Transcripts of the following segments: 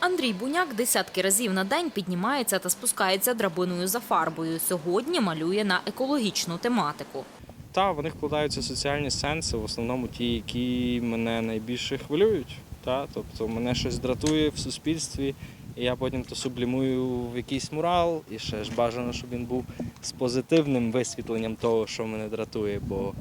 Андрій Буняк десятки разів на день піднімається та спускається драбиною за фарбою. Сьогодні малює на екологічну тематику. Та в них вкладаються соціальні сенси, в основному ті, які мене найбільше хвилюють. Та? Тобто мене щось дратує в суспільстві, і я потім то сублімую в якийсь мурал, і ще ж бажано, щоб він був з позитивним висвітленням того, що мене дратує, бо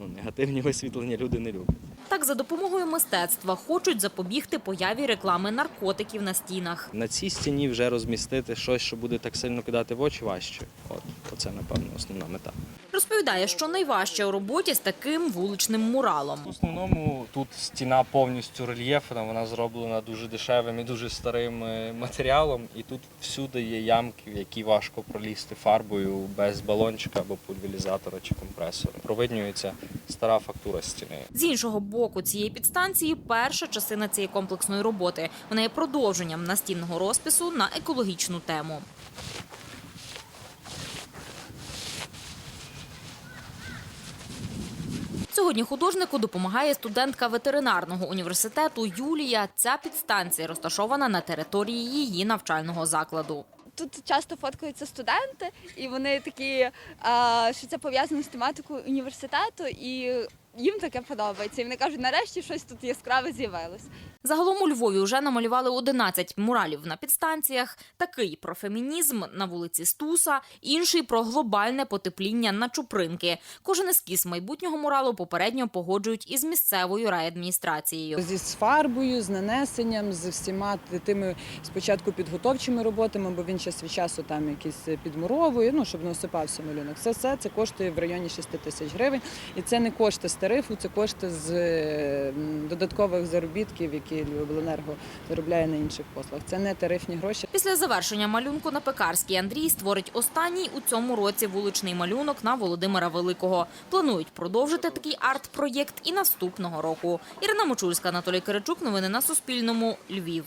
ну, негативні висвітлення люди не люблять. Так, за допомогою мистецтва хочуть запобігти появі реклами наркотиків на стінах. На цій стіні вже розмістити щось, що буде так сильно кидати в очі важче. От, оце, напевно, основна мета. Розповідає, що найважче у роботі з таким вуличним муралом. В основному тут стіна повністю рельєфна, вона зроблена дуже дешевим і дуже старим е, матеріалом. І тут всюди є ямки, в які важко пролізти фарбою без балончика або пульверізатора чи компресора. Провиднюється стара фактура стіни. З іншого боку цієї підстанції перша частина цієї комплексної роботи. Вона є продовженням настінного розпису на екологічну тему. Сьогодні художнику допомагає студентка ветеринарного університету Юлія. Ця підстанція розташована на території її навчального закладу. Тут часто фоткаються студенти, і вони такі, що це пов'язано з тематикою університету, і їм таке подобається. І вони кажуть, нарешті щось тут яскраве з'явилось. Загалом у Львові вже намалювали 11 муралів на підстанціях. Такий про фемінізм на вулиці Стуса, інший про глобальне потепління на Чупринки. Кожен ескіз майбутнього муралу попередньо погоджують із місцевою райадміністрацією. Зі з фарбою, з нанесенням, з всіма тими спочатку підготовчими роботами, бо він час від часу там якісь підмуровує, ну щоб не осипався малюнок. Все це це коштує в районі 6 тисяч гривень. І це не кошти з тарифу, це кошти з е, додаткових заробітків, які Львовобленерго заробляє на інших послугах. Це не тарифні гроші. Після завершення малюнку на пекарській Андрій створить останній у цьому році вуличний малюнок на Володимира Великого. Планують продовжити такий арт-проєкт і наступного року. Ірина Мочульська, Анатолій Киричук. Новини на Суспільному. Львів.